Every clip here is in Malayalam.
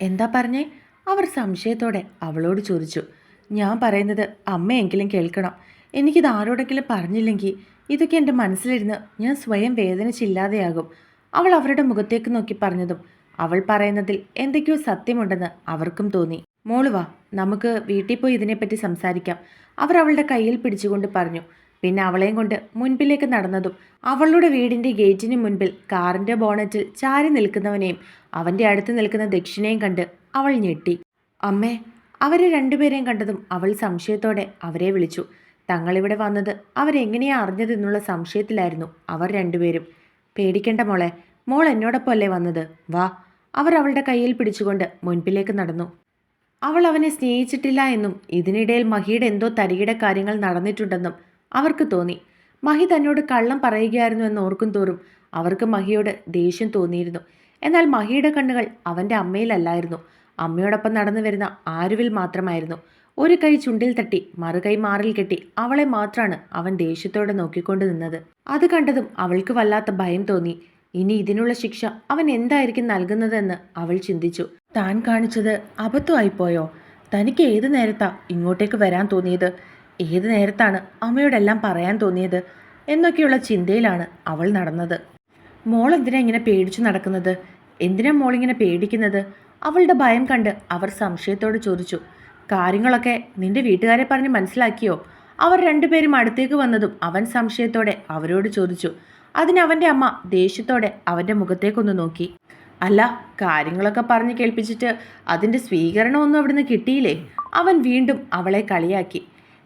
എന്താ പറഞ്ഞേ? അവർ സംശയത്തോടെ അവളോട് ചോദിച്ചു. ഞാൻ പറയുന്നത് അമ്മയെങ്കിലും കേൾക്കണം. എനിക്കിത് ആരോടെങ്കിലും പറഞ്ഞില്ലെങ്കിൽ ഇതൊക്കെ എന്റെ മനസ്സിലിരുന്ന് ഞാൻ സ്വയം വേദനിച്ചില്ലാതെയാകും. അവൾ അവരുടെ മുഖത്തേക്ക് നോക്കി പറഞ്ഞതും അവൾ പറയുന്നതിൽ എന്തൊക്കെയോ സത്യമുണ്ടെന്ന് അവർക്കും തോന്നി. മോളുവാ നമുക്ക് വീട്ടിൽ പോയി ഇതിനെപ്പറ്റി സംസാരിക്കാം. അവർ അവളുടെ കയ്യിൽ പിടിച്ചുകൊണ്ട് പറഞ്ഞു. പിന്നെ അവളെയും കൊണ്ട് മുൻപിലേക്ക് നടന്നതും അവളുടെ വീടിന്റെ ഗേറ്റിന് മുൻപിൽ കാറിന്റെ ബോണറ്റിൽ ചാരി നിൽക്കുന്നവനെയും അവന്റെ അടുത്ത് നിൽക്കുന്ന ദക്ഷിണയും കണ്ട് അവൾ ഞെട്ടി. അമ്മേ അവരെ രണ്ടുപേരെയും കണ്ടതും അവൾ സംശയത്തോടെ അവരെ വിളിച്ചു. തങ്ങളിവിടെ വന്നത് അവരെങ്ങനെയാ അറിഞ്ഞതെന്നുള്ള സംശയത്തിലായിരുന്നു അവർ രണ്ടുപേരും. പേടിക്കേണ്ട മോളെ മോൾ എന്നോടൊപ്പം അല്ലേ വന്നത്. വാ. അവർ അവളുടെ കയ്യിൽ പിടിച്ചുകൊണ്ട് മുൻപിലേക്ക് നടന്നു. അവൾ അവനെ സ്നേഹിച്ചിട്ടില്ല എന്നും ഇതിനിടയിൽ മഹിയുടെ എന്തോ തരികിട കാര്യങ്ങൾ നടന്നിട്ടുണ്ടെന്നും അവർക്ക് തോന്നി. മഹി തന്നോട് കള്ളം പറയുകയായിരുന്നു എന്ന് ഓർക്കും തോറും അവർക്ക് മഹിയോട് ദേഷ്യം തോന്നിയിരുന്നു. എന്നാൽ മഹിയുടെ കണ്ണുകൾ അവന്റെ അമ്മയിലല്ലായിരുന്നു. അമ്മയോടൊപ്പം നടന്നു വരുന്ന ആരുവിൽ മാത്രമായിരുന്നു. ഒരു കൈ ചുണ്ടിൽ തട്ടി മറുകൈ മാറിൽ കെട്ടി അവളെ മാത്രമാണ് അവൻ ദേഷ്യത്തോടെ നോക്കിക്കൊണ്ട് നിന്നത്. അത് കണ്ടതും അവൾക്ക് വല്ലാത്ത ഭയം തോന്നി. ഇനി ഇതിനുള്ള ശിക്ഷ അവൻ എന്തായിരിക്കും നൽകുന്നതെന്ന് അവൾ ചിന്തിച്ചു. താൻ കാണിച്ചത് അബദ്ധമായിപ്പോയോ? തനിക്ക് ഏത് നേരത്താ ഇങ്ങോട്ടേക്ക് വരാൻ തോന്നിയത്? ഏത് നേരത്താണ് അമ്മയോടെല്ലാം പറയാൻ തോന്നിയത് എന്നൊക്കെയുള്ള ചിന്തയിലാണ് അവൾ നടന്നത്. മോൾ എന്തിനാ ഇങ്ങനെ പേടിച്ചു നടക്കുന്നത്? എന്തിനാ മോളിങ്ങനെ പേടിക്കുന്നത്? അവളുടെ ഭയം കണ്ട് അവർ സംശയത്തോട് ചോദിച്ചു. കാര്യങ്ങളൊക്കെ നിന്റെ വീട്ടുകാരെ പറഞ്ഞ് മനസ്സിലാക്കിയോ? അവർ രണ്ടുപേരും അടുത്തേക്ക് വന്നതും അവൻ സംശയത്തോടെ അവരോട് ചോദിച്ചു. അതിനവന്റെ അമ്മ ദേഷ്യത്തോടെ അവന്റെ മുഖത്തേക്കൊന്ന് നോക്കി. അല്ല കാര്യങ്ങളൊക്കെ പറഞ്ഞ് കേൾപ്പിച്ചിട്ട് അതിന്റെ സ്വീകരണമൊന്നും അവിടുന്ന് കിട്ടിയില്ലേ? അവൻ വീണ്ടും അവളെ കളിയാക്കി.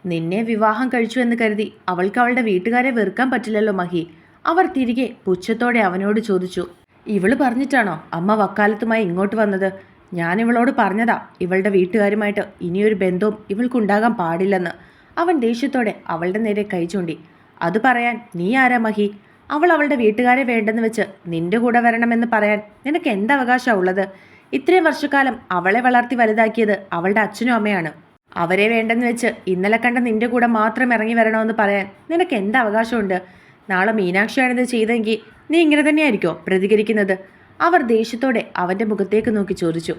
നിന്നെ വിവാഹം കഴിച്ചു എന്ന് കരുതി അവൾക്ക് അവളുടെ വീട്ടുകാരെ വെറുക്കാൻ പറ്റില്ലല്ലോ മഹി. അവർ തിരികെ പുച്ഛത്തോടെ അവനോട് ചോദിച്ചു ഇവൾ പറഞ്ഞിട്ടാണോ അമ്മ വക്കാലത്തുമായി ഇങ്ങോട്ട് വന്നത്? ഞാൻ ഇവളോട് പറഞ്ഞതാ ഇവളുടെ വീട്ടുകാരുമായിട്ട് ഇനിയൊരു ബന്ധവും ഇവൾക്കുണ്ടാകാൻ പാടില്ലെന്ന്. അവൻ ദേഷ്യത്തോടെ അവളുടെ നേരെ കൈ ചൂണ്ടി അത് പറയാൻ നീ ആരാ മഹി? അവൾ അവളുടെ വീട്ടുകാരെ വേണ്ടെന്ന് വെച്ച് നിന്റെ കൂടെ വരണമെന്ന് പറയാൻ നിനക്ക് എന്തവകാശമാണ് ഉള്ളത്? ഇത്രയും വർഷക്കാലം അവളെ വളർത്തി വലുതാക്കിയത് അവളുടെ അച്ഛനും അമ്മയാണ്. അവരെ വേണ്ടെന്ന് വെച്ച് ഇന്നലെ കണ്ട നിന്റെ കൂടെ മാത്രം ഇറങ്ങി വരണമെന്ന് പറയാൻ നിനക്ക് എന്ത് അവകാശമുണ്ട്? നാളെ മീനാക്ഷിയാണിത് ചെയ്തെങ്കിൽ നീ ഇങ്ങനെ തന്നെയായിരിക്കോ പ്രതികരിക്കുന്നത്? അവർ ദേഷ്യത്തോടെ അവന്റെ മുഖത്തേക്ക് നോക്കി ചോദിച്ചു.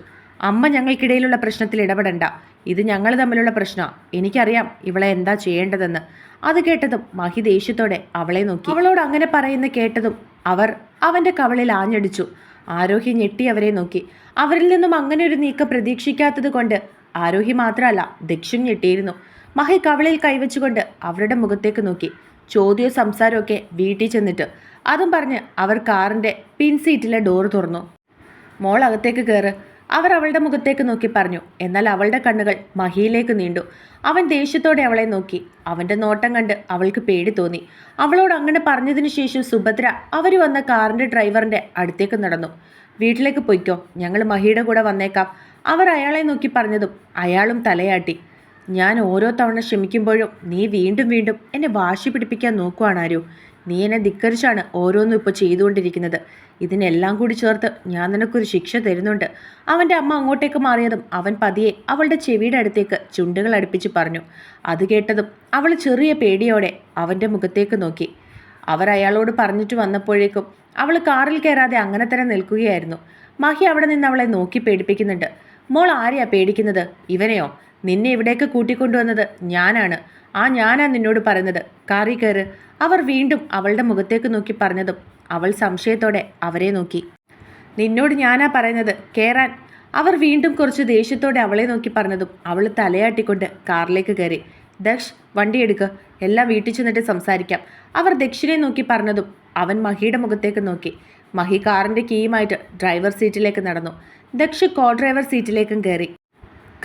അമ്മ ഞങ്ങൾക്കിടയിലുള്ള പ്രശ്നത്തിൽ ഇടപെടണ്ട. ഇത് ഞങ്ങൾ തമ്മിലുള്ള പ്രശ്നമാണ് എനിക്കറിയാം ഇവളെ എന്താ ചെയ്യേണ്ടതെന്ന്. അത് കേട്ടതും മഹി ദേഷ്യത്തോടെ അവളെ നോക്കി. അവളോട് അങ്ങനെ പറയുന്ന കേട്ടതും അവർ അവന്റെ കവളിൽ ആഞ്ഞടിച്ചു. ആരോഹി ഞെട്ടി അവരെ നോക്കി. അവരിൽ നിന്നും അങ്ങനെ ഒരു നീക്കം പ്രതീക്ഷിക്കാത്തത് കൊണ്ട് ആരോഹി മാത്രമല്ല ദക്ഷിൺ ഞെട്ടിയിരുന്നു. മഹി കവളിൽ കൈവച്ചുകൊണ്ട് അവരുടെ മുഖത്തേക്ക് നോക്കി. ചോദ്യവും സംസാരമൊക്കെ വീട്ടിൽ ചെന്നിട്ട്. അതും പറഞ്ഞ് അവർ കാറിന്റെ പിൻസീറ്റിലെ ഡോർ തുറന്നു. മോൾ അകത്തേക്ക് കയറ് അവർ അവളുടെ മുഖത്തേക്ക് നോക്കി പറഞ്ഞു. എന്നാൽ അവളുടെ കണ്ണുകൾ മഹിയിലേക്ക് നീണ്ടു. അവൻ ദേഷ്യത്തോടെ അവളെ നോക്കി. അവന്റെ നോട്ടം കണ്ട് അവൾക്ക് പേടി തോന്നി. അവളോട് അങ്ങനെ പറഞ്ഞതിനു ശേഷം സുഭദ്ര അവർ വന്ന കാറിന്റെ ഡ്രൈവറിന്റെ അടുത്തേക്ക് നടന്നു. വീട്ടിലേക്ക് പൊയ്ക്കോ ഞങ്ങൾ മഹിയുടെ കൂടെ വന്നേക്കാം. അവർ അയാളെ നോക്കി പറഞ്ഞതും അയാളും തലയാട്ടി. ഞാൻ ഓരോ തവണ ക്ഷമിക്കുമ്പോഴും നീ വീണ്ടും വീണ്ടും എന്നെ വാശി പിടിപ്പിക്കാൻ നോക്കുവാണാരോ നീ എന്നെ ധിക്കരിച്ചാണ് ഓരോന്നും ഇപ്പോൾ ചെയ്തുകൊണ്ടിരിക്കുന്നത്. ഇതിനെല്ലാം കൂടി ചേർത്ത് ഞാൻ നിനക്കൊരു ശിക്ഷ തരുന്നുണ്ട്. അവന്റെ അമ്മ അങ്ങോട്ടേക്ക് മാറിയതും അവൻ പതിയെ അവളുടെ ചെവിയുടെ അടുത്തേക്ക് ചുണ്ടുകൾ അടുപ്പിച്ച് പറഞ്ഞു. അത് കേട്ടതും അവൾ ചെറിയ പേടിയോടെ അവന്റെ മുഖത്തേക്ക് നോക്കി. അവർ അയാളോട് പറഞ്ഞിട്ട് വന്നപ്പോഴേക്കും അവൾ കാറിൽ കയറാതെ അങ്ങനെ തന്നെ നിൽക്കുകയായിരുന്നു. മഹി അവിടെ നിന്ന് അവളെ നോക്കി പേടിപ്പിക്കുന്നുണ്ട്. മോൾ ആരെയാ പേടിക്കുന്നത്? ഇവനെയോ? നിന്നെ ഇവിടേക്ക് കൂട്ടിക്കൊണ്ടുവന്നത് ഞാനാണ്. ആ ഞാനാ നിന്നോട് പറയുന്നത്. കാറി കയറ്. അവർ വീണ്ടും അവളുടെ മുഖത്തേക്ക് നോക്കി പറഞ്ഞതും അവൾ സംശയത്തോടെ അവരെ നോക്കി. നിന്നോട് ഞാനാ പറയുന്നത്? കയറാൻ അവർ വീണ്ടും കുറച്ച് ദേഷ്യത്തോടെ അവളെ നോക്കി പറഞ്ഞതും അവൾ തലയാട്ടിക്കൊണ്ട് കാറിലേക്ക് കയറി. ദക്ഷ് വണ്ടി എടുക്ക്. എല്ലാം വീട്ടിൽ ചെന്നിട്ട് സംസാരിക്കാം. അവർ ദക്ഷിണെ നോക്കി പറഞ്ഞതും അവൻ മഹിയുടെ മുഖത്തേക്ക് നോക്കി. മഹി കാറിന്റെ കീയുമായിട്ട് ഡ്രൈവർ സീറ്റിലേക്ക് നടന്നു. ദക്ഷ് കോ ഡ്രൈവർ സീറ്റിലേക്കും കയറി.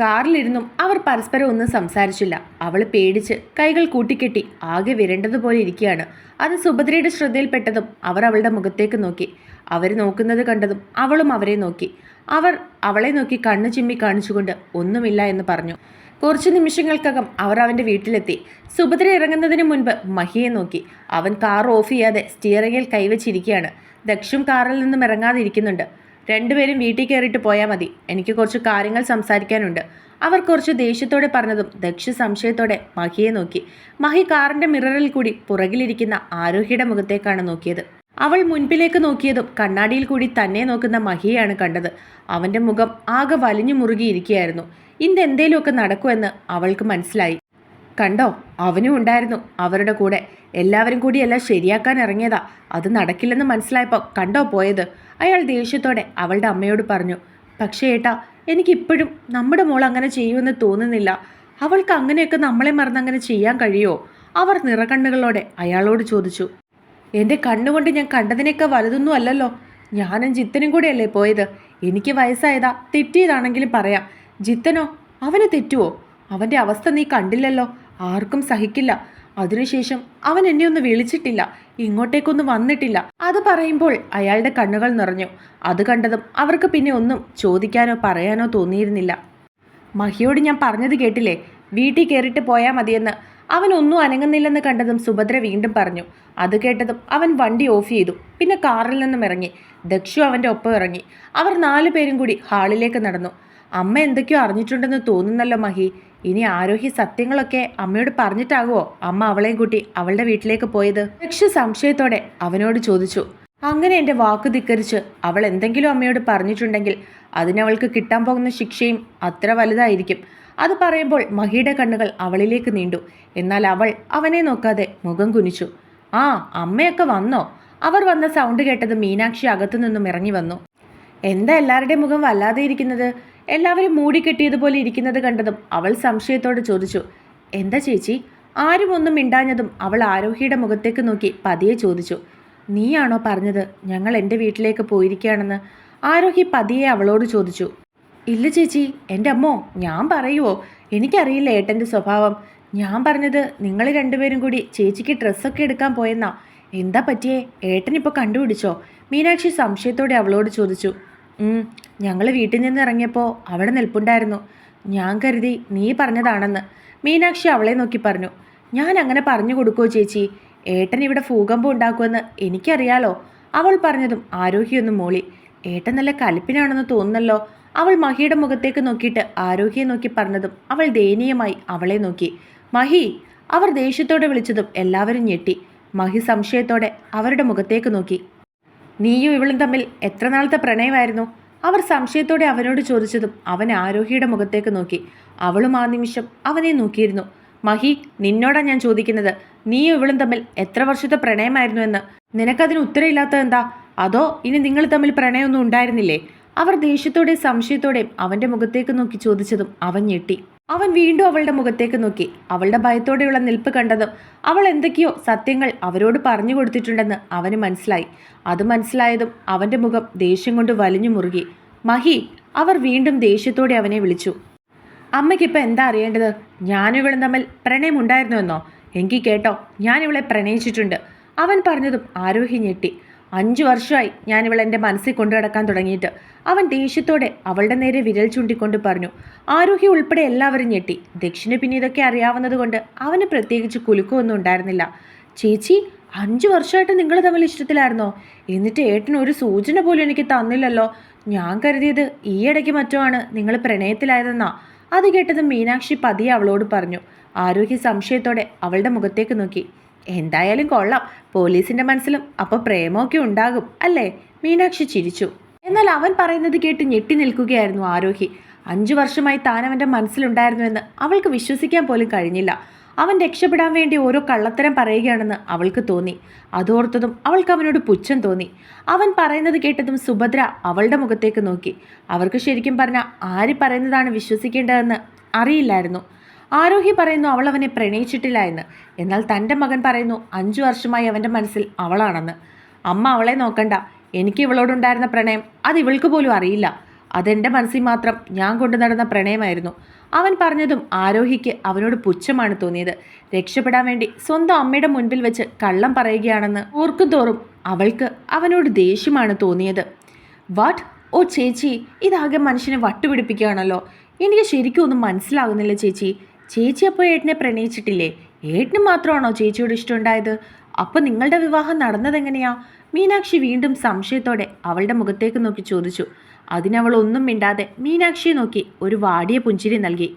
കാറിലിരുന്നും അവർ പരസ്പരം ഒന്നും സംസാരിച്ചില്ല. അവൾ പേടിച്ച് കൈകൾ കൂട്ടിക്കെട്ടി ആകെ വിരണ്ടതുപോലെ ഇരിക്കുകയാണ്. അത് സുഭദ്രയുടെ ശ്രദ്ധയിൽപ്പെട്ടതും അവർ അവളുടെ മുഖത്തേക്ക് നോക്കി. അവർ നോക്കുന്നത് കണ്ടതും അവളും അവരെ നോക്കി. അവർ അവളെ നോക്കി കണ്ണു ചിമ്മി കാണിച്ചുകൊണ്ട് ഒന്നുമില്ല എന്ന് പറഞ്ഞു. കുറച്ച് നിമിഷങ്ങൾക്കകം അവർ അവന്റെ വീട്ടിലെത്തി. സുഭദ്ര ഇറങ്ങുന്നതിന് മുൻപ് മഹിയെ നോക്കി. അവൻ കാർ ഓഫ് ചെയ്യാതെ സ്റ്റിയറിങ്ങിൽ കൈവച്ചിരിക്കുകയാണ്. ദക്ഷും കാറിൽ നിന്നും ഇറങ്ങാതിരിക്കുന്നുണ്ട്. രണ്ടുപേരും വീട്ടിൽ കയറിയിട്ട് പോയാൽ മതി. എനിക്ക് കുറച്ച് കാര്യങ്ങൾ സംസാരിക്കാനുണ്ട്. അവർ കുറച്ച് ദേഷ്യത്തോടെ പറഞ്ഞതും ദക്ഷ സംശയത്തോടെ മഹിയെ നോക്കി. മഹി കാറിന്റെ മിററിൽ കൂടി പുറകിലിരിക്കുന്ന ആരോഹിയുടെ മുഖത്തേക്കാണ് നോക്കിയത്. അവൾ മുൻപിലേക്ക് നോക്കിയതും കണ്ണാടിയിൽ കൂടി തന്നെ നോക്കുന്ന മഹിയാണ് കണ്ടത്. അവന്റെ മുഖം ആകെ വലിഞ്ഞു മുറുകിയിരിക്കുകയായിരുന്നു. ഇന്ന് എന്തേലുമൊക്കെ നടക്കുമെന്ന് അവൾക്ക് മനസ്സിലായി. കണ്ടോ? അവനും ഉണ്ടായിരുന്നു. അവരുടെ കൂടെ. എല്ലാവരും കൂടി എല്ലാം ശരിയാക്കാൻ ഇറങ്ങിയതാ. അത് നടക്കില്ലെന്ന് മനസ്സിലായപ്പോൾ കണ്ടോ പോയത്? അയാൾ ദേഷ്യത്തോടെ അവളുടെ അമ്മയോട് പറഞ്ഞു പക്ഷേ ഏട്ടാ എനിക്കിപ്പോഴും നമ്മുടെ മോൾ അങ്ങനെ ചെയ്യുമെന്ന് തോന്നുന്നില്ല. അവൾക്ക് അങ്ങനെയൊക്കെ നമ്മളെ മറന്ന് അങ്ങനെ ചെയ്യാൻ കഴിയുമോ? അവർ നിറകണ്ണുകളോടെ അയാളോട് ചോദിച്ചു എന്റെ കണ്ണുകൊണ്ട് ഞാൻ കണ്ടതിനേക്കാൾ വലുതൊന്നും അല്ലല്ലോ. ഞാനും ജിത്തനും കൂടെയല്ലേ പോയത്? എനിക്ക് വയസ്സായതാ. തെറ്റിയതാണെങ്കിലും പറയാം. ജിത്തനോ അവന് തെറ്റുവോ? അവന്റെ അവസ്ഥ നീ കണ്ടില്ലല്ലോ. ആർക്കും സഹിക്കില്ല. അതിനുശേഷം അവൻ എന്നെ ഒന്ന് വിളിച്ചിട്ടില്ല. ഇങ്ങോട്ടേക്കൊന്ന് വന്നിട്ടില്ല. അത് പറയുമ്പോൾ അയാളുടെ കണ്ണുകൾ നിറഞ്ഞു. അത് കണ്ടതും അവർക്ക് പിന്നെ ഒന്നും ചോദിക്കാനോ പറയാനോ തോന്നിയിരുന്നില്ല. മഹിയോട് ഞാൻ പറഞ്ഞത് കേട്ടില്ലേ? വീട്ടിൽ കയറിയിട്ട് പോയാൽ മതിയെന്ന്. അവൻ ഒന്നും അനങ്ങുന്നില്ലെന്ന് കണ്ടതും സുഭദ്ര വീണ്ടും പറഞ്ഞു. അത് കേട്ടതും അവൻ വണ്ടി ഓഫ് ചെയ്തു. പിന്നെ കാറിൽ നിന്നും ഇറങ്ങി. ദക്ഷു അവന്റെ ഒപ്പം ഇറങ്ങി. അവർ നാലു പേരും കൂടി ഹാളിലേക്ക് നടന്നു. അമ്മ എന്തൊക്കെയോ അറിഞ്ഞിട്ടുണ്ടെന്ന് തോന്നുന്നല്ലോ മഹി. ഇനി ആരോഹി സത്യങ്ങളൊക്കെ അമ്മയോട് പറഞ്ഞിട്ടാകുമോ അമ്മ അവളെയും കൂട്ടി അവളുടെ വീട്ടിലേക്ക് പോയത്? ദക്ഷു സംശയത്തോടെ അവനോട് ചോദിച്ചു. അങ്ങനെ എന്റെ വാക്ക് ധിക്കരിച്ച് അവൾ എന്തെങ്കിലും അമ്മയോട് പറഞ്ഞിട്ടുണ്ടെങ്കിൽ അതിനവൾക്ക് കിട്ടാൻ പോകുന്ന ശിക്ഷയും അത്ര വലുതായിരിക്കും. അത് പറയുമ്പോൾ മഹിയുടെ കണ്ണുകൾ അവളിലേക്ക് നീണ്ടു. എന്നാൽ അവൾ അവനെ നോക്കാതെ മുഖം കുനിച്ചു. ആ അമ്മയൊക്കെ വന്നോ? അവർ വന്ന സൗണ്ട് കേട്ടത് മീനാക്ഷി അകത്തു നിന്നും ഇറങ്ങി വന്നു. എന്താ എല്ലാവരുടെയും മുഖം വല്ലാതെ ഇരിക്കുന്നത്? എല്ലാവരും മൂടിക്കെട്ടിയതുപോലെ ഇരിക്കുന്നത് കണ്ടതും അവൾ സംശയത്തോട് ചോദിച്ചു. എന്താ ചേച്ചി? ആരും ഒന്നും മിണ്ടാഞ്ഞതും അവൾ ആരോഹിയുടെ മുഖത്തേക്ക് നോക്കി പതിയെ ചോദിച്ചു. നീയാണോ പറഞ്ഞത്? ഞങ്ങൾ എന്റെ വീട്ടിലേക്ക് പോയിരിക്കുകയാണെന്ന് ആരോഹി പതിയെ അവളോട് ചോദിച്ചു. ഇല്ല ചേച്ചി എന്റെ അമ്മോ ഞാൻ പറയുവോ? എനിക്കറിയില്ല ഏട്ടന്റെ സ്വഭാവം. ഞാൻ പറഞ്ഞത് നിങ്ങൾ രണ്ടുപേരും കൂടി ചേച്ചിക്ക് ഡ്രസ്സൊക്കെ എടുക്കാൻ പോയെന്നാ. എന്താ പറ്റിയേ? ഏട്ടനിപ്പോൾ കണ്ടുപിടിച്ചോ? മീനാക്ഷി സംശയത്തോടെ അവളോട് ചോദിച്ചു. ഞങ്ങൾ വീട്ടിൽ നിന്ന് ഇറങ്ങിയപ്പോൾ അവിടെ നിൽപ്പുണ്ടായിരുന്നു. ഞാൻ കരുതി നീ പറഞ്ഞതാണെന്ന്. മീനാക്ഷി അവളെ നോക്കി പറഞ്ഞു. ഞാൻ അങ്ങനെ പറഞ്ഞു കൊടുക്കുമോ ചേച്ചി? ഏട്ടൻ ഇവിടെ ഭൂകമ്പം ഉണ്ടാക്കുമെന്ന് എനിക്കറിയാലോ. അവൾ പറഞ്ഞതും ആരോഗ്യമൊന്നും മോളി. ഏട്ടൻ നല്ല കലിപ്പിനാണെന്ന് തോന്നുന്നല്ലോ. അവൾ മഹിയുടെ മുഖത്തേക്ക് നോക്കിയിട്ട് ആരോഗ്യെ നോക്കി പറഞ്ഞതും അവൾ ദയനീയമായി അവളെ നോക്കി. മഹി അവർ ദേഷ്യത്തോടെ വിളിച്ചതും എല്ലാവരും ഞെട്ടി. മഹി സംശയത്തോടെ അവരുടെ മുഖത്തേക്ക് നോക്കി. നീയും ഇവളും തമ്മിൽ എത്ര നാളത്തെ പ്രണയമായിരുന്നു? അവർ സംശയത്തോടെ അവനോട് ചോദിച്ചതും അവൻ ആരോഹിയുടെ മുഖത്തേക്ക് നോക്കി. അവളും ആ നിമിഷം അവനെ നോക്കിയിരുന്നു. മഹി നിന്നോടാ ഞാൻ ചോദിക്കുന്നത്. നീയും ഇവളും തമ്മിൽ എത്ര വർഷത്തെ പ്രണയമായിരുന്നു എന്ന്. നിനക്കതിന് ഉത്തരമില്ലാത്തത് എന്താ? അതോ ഇനി നിങ്ങൾ തമ്മിൽ പ്രണയമൊന്നും ഉണ്ടായിരുന്നില്ലേ? അവർ ദേഷ്യത്തോടെ സംശയത്തോടെ അവന്റെ മുഖത്തേക്ക് നോക്കി ചോദിച്ചതും അവൻ ഞെട്ടി. അവൻ വീണ്ടും അവളുടെ മുഖത്തേക്ക് നോക്കി. അവളുടെ ഭയത്തോടെയുള്ള നിൽപ്പ് കണ്ടതും അവൾ എന്തൊക്കെയോ സത്യങ്ങൾ അവരോട് പറഞ്ഞു കൊടുത്തിട്ടുണ്ടെന്ന് അവന് മനസ്സിലായി. അത് മനസ്സിലായതും അവന്റെ മുഖം ദേഷ്യം കൊണ്ട് വലിഞ്ഞു മുറുകി. മഹി അവർ വീണ്ടും ദേഷ്യത്തോടെ അവനെ വിളിച്ചു. അമ്മയ്ക്കിപ്പോൾ എന്താ അറിയേണ്ടത്? ഞാനും ഇവളും തമ്മിൽ പ്രണയമുണ്ടായിരുന്നു എന്നോ? എങ്കിൽ കേട്ടോ ഇവളെ പ്രണയിച്ചിട്ടുണ്ട്. അവൻ പറഞ്ഞതും ആരോഹി ഞെട്ടി. അഞ്ചു വർഷമായി ഞാനിവൾ എന്റെ മനസ്സിൽ കൊണ്ടു നടക്കാൻ തുടങ്ങിയിട്ട്. അവൻ ദേഷ്യത്തോടെ അവളുടെ നേരെ വിരൽ ചൂണ്ടിക്കൊണ്ട് പറഞ്ഞു ആരോഹി ഉൾപ്പെടെ എല്ലാവരും ഞെട്ടി. ദക്ഷിണ പിന്നെ ഇതൊക്കെ അറിയാവുന്നത് കൊണ്ട് അവന് പ്രത്യേകിച്ച് കുലുക്കമൊന്നും ഉണ്ടായിരുന്നില്ല. ചേച്ചി അഞ്ചു വർഷമായിട്ട് നിങ്ങൾ തമ്മിൽ ഇഷ്ടത്തിലായിരുന്നോ? എന്നിട്ട് ഏട്ടൻ ഒരു സൂചന പോലും എനിക്ക് തന്നില്ലല്ലോ. ഞാൻ കരുതിയത് ഈയിടയ്ക്ക് മറ്റോ ആണ് നിങ്ങൾ പ്രണയത്തിലായതെന്നാ. അത് കേട്ടത് മീനാക്ഷി പതിയെ അവളോട് പറഞ്ഞു ആരോഗ്യ സംശയത്തോടെ അവളുടെ മുഖത്തേക്ക് നോക്കി. എന്തായാലും കൊള്ളാം. പോലീസിന്റെ മനസ്സിലും അപ്പോൾ പ്രേമമൊക്കെ ഉണ്ടാകും അല്ലേ? മീനാക്ഷി ചിരിച്ചു. എന്നാൽ അവൻ പറയുന്നത് കേട്ട് ഞെട്ടി നിൽക്കുകയായിരുന്നു ആരോഹി. അഞ്ചു വർഷമായി താൻ അവന്റെ മനസ്സിലുണ്ടായിരുന്നുവെന്ന് അവൾക്ക് വിശ്വസിക്കാൻ പോലും കഴിഞ്ഞില്ല. അവൻ രക്ഷപ്പെടാൻ വേണ്ടി ഓരോ കള്ളത്തരം പറയുകയാണെന്ന് അവൾക്ക് തോന്നി. അതോർത്തതും അവൾക്ക് അവനോട് പുച്ഛം തോന്നി. അവൻ പറയുന്നത് കേട്ടതും സുഭദ്ര അവളുടെ മുഖത്തേക്ക് നോക്കി. അവർക്ക് ശരിക്കും പറഞ്ഞാൽ ആര് പറയുന്നതാണ് വിശ്വസിക്കേണ്ടതെന്ന് അറിയില്ലായിരുന്നു. ആരോഹി പറയുന്നു അവൾ അവനെ പ്രണയിച്ചിട്ടില്ല എന്ന്. എന്നാൽ തന്റെ മകൻ പറയുന്നു അഞ്ചു വർഷമായി അവന്റെ മനസ്സിൽ അവളാണെന്ന്. അമ്മ അവളെ നോക്കണ്ട. എനിക്ക് ഇവളോടുണ്ടായിരുന്ന പ്രണയം അത് ഇവൾക്ക് പോലും അറിയില്ല. അതെന്റെ മനസ്സിൽ മാത്രം ഞാൻ കൊണ്ടു നടന്ന പ്രണയമായിരുന്നു. അവൻ പറഞ്ഞതും ആരോഹിക്ക് അവനോട് പുച്ഛമാണ് തോന്നിയത്. രക്ഷപ്പെടാൻ വേണ്ടി സ്വന്തം അമ്മയുടെ മുൻപിൽ വെച്ച് കള്ളം പറയുകയാണെന്ന് ഓർക്കും തോറും അവൾക്ക് അവനോട് ദേഷ്യമാണ് തോന്നിയത്. വാട്ട്? ഓ ചേച്ചി ഇതാകെ മനുഷ്യനെ വട്ടുപിടിപ്പിക്കുകയാണല്ലോ. എനിക്ക് ശരിക്കും ഒന്നും മനസ്സിലാകുന്നില്ല ചേച്ചി. ചേച്ചി അപ്പോൾ ഏട്ടനെ പ്രണയിച്ചിട്ടില്ലേ? ഏട്ടന് മാത്രമാണോ ചേച്ചിയോട് ഇഷ്ടമുണ്ടായത്? അപ്പോൾ നിങ്ങളുടെ വിവാഹം നടന്നതെങ്ങനെയാ? മീനാക്ഷി വീണ്ടും സംശയത്തോടെ അവളുടെ മുഖത്തേക്ക് നോക്കി ചോദിച്ചു. അതിനവൾ ഒന്നും മിണ്ടാതെ മീനാക്ഷിയെ നോക്കി ഒരു വാടിയ പുഞ്ചിരി നൽകി.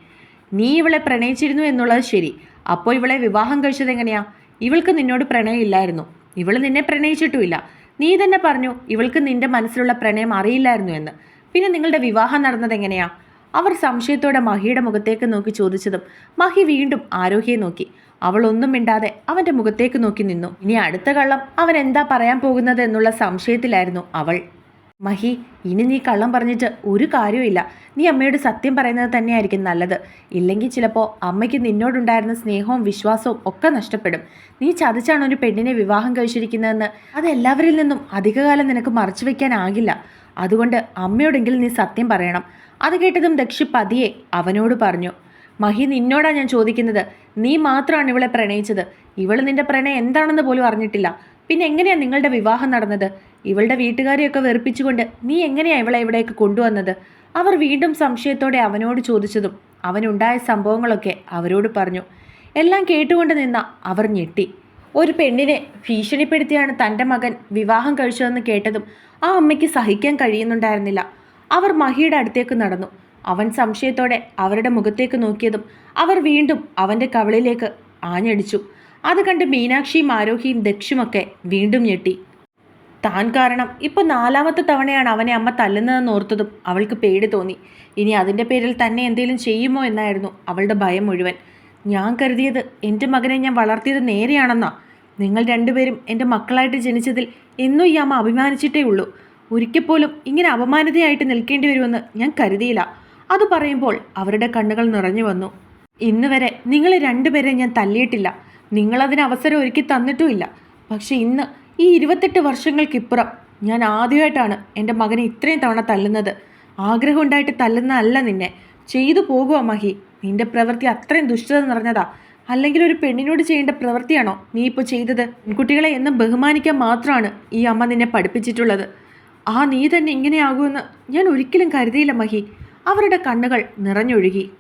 നീ ഇവളെ പ്രണയിച്ചിരുന്നു എന്നുള്ളത് ശരി. അപ്പോൾ ഇവളെ വിവാഹം കഴിച്ചതെങ്ങനെയാ? ഇവൾക്ക് നിന്നോട് പ്രണയമില്ലായിരുന്നു. ഇവൾ നിന്നെ പ്രണയിച്ചിട്ടുമില്ല. നീ തന്നെ പറഞ്ഞു ഇവൾക്ക് നിന്റെ മനസ്സിലുള്ള പ്രണയം അറിയില്ലായിരുന്നു എന്ന്. പിന്നെ നിങ്ങളുടെ വിവാഹം നടന്നത് എങ്ങനെയാ അവർ സംശയത്തോടെ മഹിയുടെ മുഖത്തേക്ക് നോക്കി ചോദിച്ചതും മഹി വീണ്ടും ആരോഹിയെ നോക്കി. അവൾ ഒന്നും മിണ്ടാതെ അവന്റെ മുഖത്തേക്ക് നോക്കി നിന്നു. ഇനി അടുത്ത കള്ളം അവൻ എന്താ പറയാൻ പോകുന്നത് എന്നുള്ള സംശയത്തിലായിരുന്നു അവൾ. മഹി ഇനി നീ കള്ളം പറഞ്ഞിട്ട് ഒരു കാര്യവുമില്ല നീ അമ്മയോട് സത്യം പറയുന്നത് തന്നെയായിരിക്കും നല്ലത്. ഇല്ലെങ്കിൽ ചിലപ്പോൾ അമ്മയ്ക്ക് നിന്നോടുണ്ടായിരുന്ന സ്നേഹവും വിശ്വാസവും ഒക്കെ നഷ്ടപ്പെടും. നീ ചതിച്ചാണ് ഒരു പെണ്ണിനെ വിവാഹം കഴിച്ചിരിക്കുന്നതെന്ന് അത് എല്ലാവരിൽ നിന്നും അധികകാലം നിനക്ക് മറച്ചു വെക്കാനാകില്ല അതുകൊണ്ട് അമ്മയോടെങ്കിൽ നീ സത്യം പറയണം. അത് കേട്ടതും ദക്ഷി പതിയെ അവനോട് പറഞ്ഞു മഹി നിന്നോടാ ഞാൻ ചോദിക്കുന്നത്. നീ മാത്രമാണ് ഇവളെ പ്രണയിച്ചത്. ഇവൾ നിന്റെ പ്രണയം എന്താണെന്ന് പോലും അറിഞ്ഞിട്ടില്ല. പിന്നെ എങ്ങനെയാണ് നിങ്ങളുടെ വിവാഹം നടന്നത്? ഇവളുടെ വീട്ടുകാരെയൊക്കെ വെറുപ്പിച്ചുകൊണ്ട് നീ എങ്ങനെയാണ് ഇവളെ ഇവിടേക്ക് കൊണ്ടുവന്നത്? അവർ വീണ്ടും സംശയത്തോടെ അവനോട് ചോദിച്ചതും അവനുണ്ടായ സംഭവങ്ങളൊക്കെ അവരോട് പറഞ്ഞു. എല്ലാം കേട്ടുകൊണ്ട് നിന്ന അവർ ഞെട്ടി. ഒരു പെണ്ണിനെ ഭീഷണിപ്പെടുത്തിയാണ് തന്റെ മകൻ വിവാഹം കഴിച്ചതെന്ന് കേട്ടതും ആ അമ്മയ്ക്ക് സഹിക്കാൻ കഴിയുന്നുണ്ടായിരുന്നില്ല. അവർ മഹിയുടെ അടുത്തേക്ക് നടന്നു. അവൻ സംശയത്തോടെ അവരുടെ മുഖത്തേക്ക് നോക്കിയതും അവർ വീണ്ടും അവന്റെ കവളിലേക്ക് ആഞ്ഞടിച്ചു. അത് കണ്ട് മീനാക്ഷിയും ആരോഹിയും ദക്ഷുമൊക്കെ വീണ്ടും ഞെട്ടി. താൻ കാരണം ഇപ്പോൾ നാലാമത്തെ തവണയാണ് അവനെ അമ്മ തല്ലുന്നതെന്ന് ഓർത്തതും അവൾക്ക് പേടി തോന്നി. ഇനി അതിന്റെ പേരിൽ തന്നെ എന്തെങ്കിലും ചെയ്യുമോ എന്നായിരുന്നു അവളുടെ ഭയം മുഴുവൻ. ഞാൻ കരുതിയത് എന്റെ മകനെ ഞാൻ വളർത്തിയത് നേരെയാണെന്നാ. നിങ്ങൾ രണ്ടുപേരും എന്റെ മക്കളായിട്ട് ജനിച്ചതിൽ എന്നും ഈ അമ്മ അഭിമാനിച്ചിട്ടേ ഉള്ളൂ. ഒരിക്കൽ പോലും ഇങ്ങനെ അപമാനിതയായിട്ട് നിൽക്കേണ്ടി വരുമെന്ന് ഞാൻ കരുതിയില്ല. അത് പറയുമ്പോൾ അവരുടെ കണ്ണുകൾ നിറഞ്ഞു വന്നു. ഇന്ന് വരെ നിങ്ങൾ രണ്ടുപേരെ ഞാൻ തല്ലിയിട്ടില്ല. നിങ്ങളതിന് അവസരം ഒരുക്കി തന്നിട്ടുമില്ല. പക്ഷെ ഇന്ന് ഈ ഇരുപത്തെട്ട് വർഷങ്ങൾക്കിപ്പുറം ഞാൻ ആദ്യമായിട്ടാണ് എന്റെ മകനെ ഇത്രയും തവണ തല്ലുന്നത്. ആഗ്രഹമുണ്ടായിട്ട് തല്ലുന്നതല്ല നിന്നെ. ചെയ്തു പോകുക മഹി? നിന്റെ പ്രവൃത്തി അത്രയും ദുഷ്ടത നിറഞ്ഞതാ. അല്ലെങ്കിൽ ഒരു പെണ്ണിനോട് ചെയ്യേണ്ട പ്രവൃത്തിയാണോ നീ ഇപ്പോൾ ചെയ്തത്? പെൺകുട്ടികളെ എന്നും ബഹുമാനിക്കാൻ മാത്രമാണ് ഈ അമ്മ നിന്നെ പഠിപ്പിച്ചിട്ടുള്ളത്. ആ നീ തന്നെ ഇങ്ങനെയാകുമെന്ന് ഞാൻ ഒരിക്കലും കരുതിയില്ല മഹി. അവരുടെ കണ്ണുകൾ നിറഞ്ഞൊഴുകി.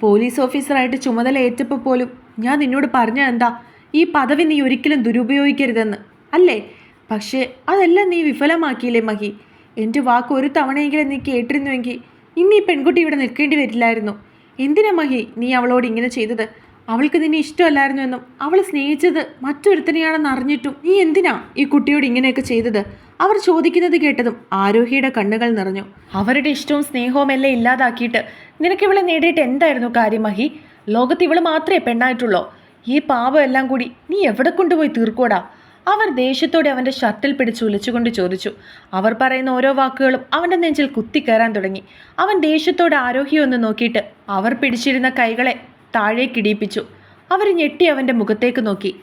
പോലീസ് ഓഫീസറായിട്ട് ചുമതല ഏറ്റപ്പോൾ പോലും ഞാൻ നിന്നോട് പറഞ്ഞ എന്താ ഈ പദവി നീ ഒരിക്കലും ദുരുപയോഗിക്കരുതെന്ന്. അല്ലേ? പക്ഷേ അതെല്ലാം നീ വിഫലമാക്കിയില്ലേ മഹി? എന്റെ വാക്ക് ഒരു തവണയെങ്കിലും നീ കേട്ടിരുന്നുവെങ്കിൽ ഇന്ന് പെൺകുട്ടി ഇവിടെ നിൽക്കേണ്ടി വരില്ലായിരുന്നു. എന്തിനാ മഹി നീ അവളോട് ഇങ്ങനെ ചെയ്തത്? അവൾക്ക് നിന്നെ ഇഷ്ടമല്ലായിരുന്നു എന്നും അവൾ സ്നേഹിച്ചത് മറ്റൊരുത്തനെയാണെന്ന് അറിഞ്ഞിട്ടും നീ എന്തിനാ ഈ കുട്ടിയോട് ഇങ്ങനെയൊക്കെ ചെയ്തത്? അവർ ചോദിക്കുന്നത് കേട്ടതും ആരോഹിയുടെ കണ്ണുകൾ നിറഞ്ഞു. അവരുടെ ഇഷ്ടവും സ്നേഹവും എല്ലാം ഇല്ലാതാക്കിയിട്ട് നിനക്ക് ഇവളെ നേടിയിട്ട് എന്തായിരുന്നു കാര്യം മഹി? ലോകത്ത് ഇവൾ മാത്രമേ പെണ്ണായിട്ടുള്ളൂ? ഈ പാപം എല്ലാം കൂടി നീ എവിടെ കൊണ്ടുപോയി തീർക്കോടാ അവർ ദേഷ്യത്തോടെ അവന്റെ ഷർട്ടിൽ പിടിച്ച് ഒലിച്ചുകൊണ്ട് ചോദിച്ചു. അവർ പറയുന്ന ഓരോ വാക്കുകളും അവന്റെ നെഞ്ചിൽ കുത്തിക്കയറാൻ തുടങ്ങി. അവൻ ദേഷ്യത്തോടെ ആരോഹ്യമൊന്ന് നോക്കിയിട്ട് അവർ പിടിച്ചിരുന്ന കൈകളെ താഴേക്കിടിയിപ്പിച്ചു. അവർ ഞെട്ടി അവന്റെ മുഖത്തേക്ക് നോക്കി.